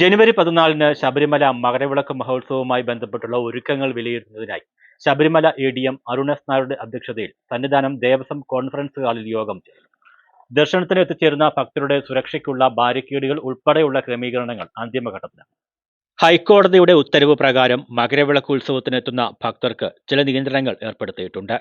ജനുവരി പതിനാലിന് ശബരിമല മകരവിളക്ക് മഹോത്സവവുമായി ബന്ധപ്പെട്ടുള്ള ഒരുക്കങ്ങൾ വിലയിരുത്തുന്നതിനായി Sabarimala A D M Arun S നായരുടെ അധ്യക്ഷതയിൽ സന്നിധാനം ദേവസ്വം കോൺഫറൻസ് ഹാളിൽ യോഗം ചേർന്നു. ദർശനത്തിന് എത്തിച്ചേരുന്ന ഭക്തരുടെ സുരക്ഷയ്ക്കുള്ള ബാരിക്കേഡുകൾ ഉൾപ്പെടെയുള്ള ക്രമീകരണങ്ങൾ അന്തിമഘട്ടത്തിലാണ്. ഹൈക്കോടതിയുടെ ഉത്തരവ് പ്രകാരം മകരവിളക്ക് ഉത്സവത്തിനെത്തുന്ന ഭക്തർക്ക് ചില നിയന്ത്രണങ്ങൾ ഏർപ്പെടുത്തിയിട്ടുണ്ട്.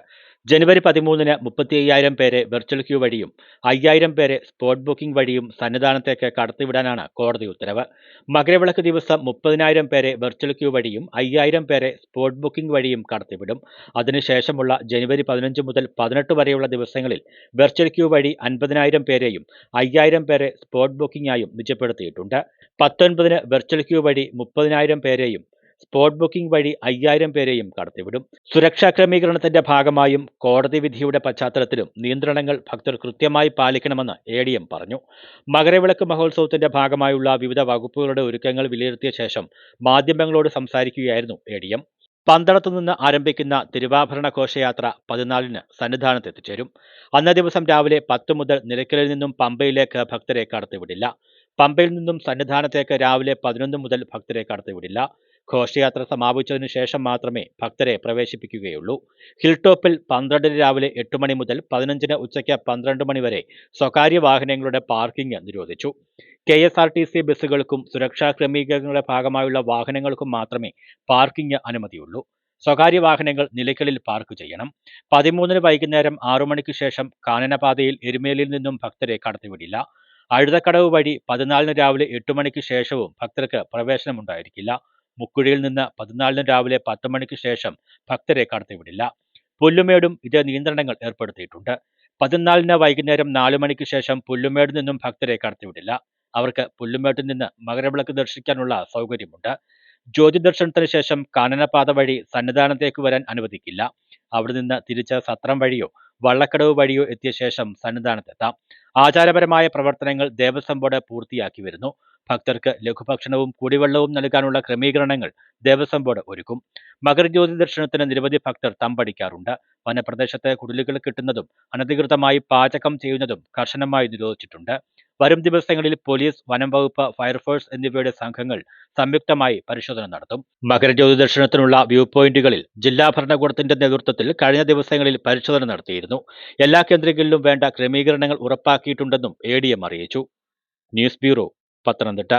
ജനുവരി പതിമൂന്നിന് മുപ്പത്തി അയ്യായിരം പേരെ വെർച്വൽ ക്യൂ വഴിയും അയ്യായിരം പേരെ സ്പോട്ട് ബുക്കിംഗ് വഴിയും സന്നിധാനത്തേക്ക് കടത്തിവിടാനാണ് കോടതി ഉത്തരവ്. മകരവിളക്ക് ദിവസം മുപ്പതിനായിരം പേരെ വെർച്വൽ ക്യൂ വഴിയും അയ്യായിരം പേരെ സ്പോട്ട് ബുക്കിംഗ് വഴിയും കടത്തിവിടും. അതിനുശേഷമുള്ള ജനുവരി പതിനഞ്ച് മുതൽ പതിനെട്ട് വരെയുള്ള ദിവസങ്ങളിൽ വെർച്വൽ ക്യൂ വഴി അൻപതിനായിരം പേരെയും അയ്യായിരം പേരെ സ്പോട്ട് ബുക്കിംഗായും നിജപ്പെടുത്തിയിട്ടുണ്ട്. പത്തൊൻപതിന് വെർച്വൽ ക്യൂ വഴി മുപ്പതിനായിരം പേരെയും സ്പോട്ട് ബുക്കിംഗ് വഴി അയ്യായിരം പേരെയും കടത്തിവിടും. സുരക്ഷാ ക്രമീകരണത്തിന്റെ ഭാഗമായും കോടതി വിധിയുടെ പശ്ചാത്തലത്തിലും നിയന്ത്രണങ്ങൾ ഭക്തർ കൃത്യമായി പാലിക്കണമെന്ന് എ ഡി എം പറഞ്ഞു. മകരവിളക്ക് മഹോത്സവത്തിന്റെ ഭാഗമായുള്ള വിവിധ വകുപ്പുകളുടെ ഒരുക്കങ്ങൾ വിലയിരുത്തിയ ശേഷം മാധ്യമങ്ങളോട് സംസാരിക്കുകയായിരുന്നു എ ഡി എം പന്തളത്തു നിന്ന് ആരംഭിക്കുന്ന തിരുവാഭരണ ഘോഷയാത്ര പതിനാലിന് സന്നിധാനത്ത് എത്തിച്ചേരും അന്നേ ദിവസം രാവിലെ പത്ത് മുതൽ നിലയ്ക്കലിൽ നിന്നും പമ്പയിലേക്ക് ഭക്തരെ കടത്തിവിടില്ല. പമ്പയിൽ നിന്നും സന്നിധാനത്തേക്ക് രാവിലെ പതിനൊന്ന് മുതൽ ഭക്തരെ കടത്തിവിടില്ല. ഘോഷയാത്ര സമാപിച്ചതിനു ശേഷം മാത്രമേ ഭക്തരെ പ്രവേശിപ്പിക്കുകയുള്ളൂ. ഹിൽ ടോപ്പിൽ പന്ത്രണ്ടിന് രാവിലെ എട്ട് മണി മുതൽ പതിനഞ്ചിന് ഉച്ചയ്ക്ക് പന്ത്രണ്ട് മണി വരെ സ്വകാര്യ വാഹനങ്ങളുടെ പാർക്കിംഗ് നിരോധിച്ചു. K S R T C ബസ്സുകൾക്കും സുരക്ഷാ ക്രമീകരണങ്ങളുടെ ഭാഗമായുള്ള വാഹനങ്ങൾക്കും മാത്രമേ പാർക്കിംഗ് അനുമതിയുള്ളൂ. സ്വകാര്യ വാഹനങ്ങൾ നിലയ്ക്കലിൽ പാർക്ക് ചെയ്യണം. പതിമൂന്നിന് വൈകുന്നേരം ആറു മണിക്ക് ശേഷം കാനനപാതയിൽ എരുമേലിയിൽ നിന്നും ഭക്തരെ കടത്തിവിടില്ല. അഴുതക്കടവ് വഴി പതിനാലിന് രാവിലെ എട്ട് മണിക്ക് ശേഷവും ഭക്തർക്ക് പ്രവേശനമുണ്ടായിരിക്കില്ല. മുക്കുഴിയിൽ നിന്ന് പതിനാലിന് രാവിലെ പത്ത് മണിക്ക് ശേഷം ഭക്തരെ കടത്തിവിടില്ല. പുല്ലുമേടും ഇതേ നിയന്ത്രണങ്ങൾ ഏർപ്പെടുത്തിയിട്ടുണ്ട്. പതിനാലിന് വൈകുന്നേരം നാലു മണിക്ക് ശേഷം പുല്ലുമേട് നിന്നും ഭക്തരെ കടത്തിവിടില്ല. അവർക്ക് പുല്ലുമേട്ടിൽ നിന്ന് മകരവിളക്ക് ദർശിക്കാനുള്ള സൗകര്യമുണ്ട്. ജ്യോതി ദർശനത്തിന് ശേഷം കാനനപാത വഴി സന്നിധാനത്തേക്ക് വരാൻ അനുവദിക്കില്ല. അവിടെ നിന്ന് തിരിച്ച് സത്രം വഴിയോ വള്ളക്കടവ് വഴിയോ എത്തിയ ശേഷം സന്നിധാനത്തെത്താം. ആചാരപരമായ പ്രവർത്തനങ്ങൾ ദേവസ്വം ബോർഡ് പൂർത്തിയാക്കി വരുന്നു. ഭക്തർക്ക് ലഘുഭക്ഷണവും കുടിവെള്ളവും നൽകാനുള്ള ക്രമീകരണങ്ങൾ ദേവസ്വം ബോർഡ് ഒരുക്കും. മകരജ്യോതി ദർശനത്തിന് നിരവധി ഭക്തർ തമ്പടിക്കാറുണ്ട്. വനപ്രദേശത്തെ കുടിലുകൾ കിട്ടുന്നതും അനധികൃതമായി പാചകം ചെയ്യുന്നതും കർശനമായി നിരോധിച്ചിട്ടുണ്ട്. വരും ദിവസങ്ങളിൽ പോലീസ് വനം വകുപ്പ് ഫയർഫോഴ്സ് എന്നിവയുടെ സംഘങ്ങൾ സംയുക്തമായി പരിശോധന നടത്തും. മകരജ്യോതി ദർശനത്തിനുള്ള വ്യൂ പോയിന്റുകളിൽ ജില്ലാ ഭരണകൂടത്തിന്റെ നേതൃത്വത്തിൽ കഴിഞ്ഞ ദിവസങ്ങളിൽ പരിശോധന നടത്തിയിരുന്നു. എല്ലാ കേന്ദ്രങ്ങളിലും വേണ്ട ക്രമീകരണങ്ങൾ ഉറപ്പാക്കിയിട്ടുണ്ടെന്നും എ അറിയിച്ചു. News bureau Pathanamthitta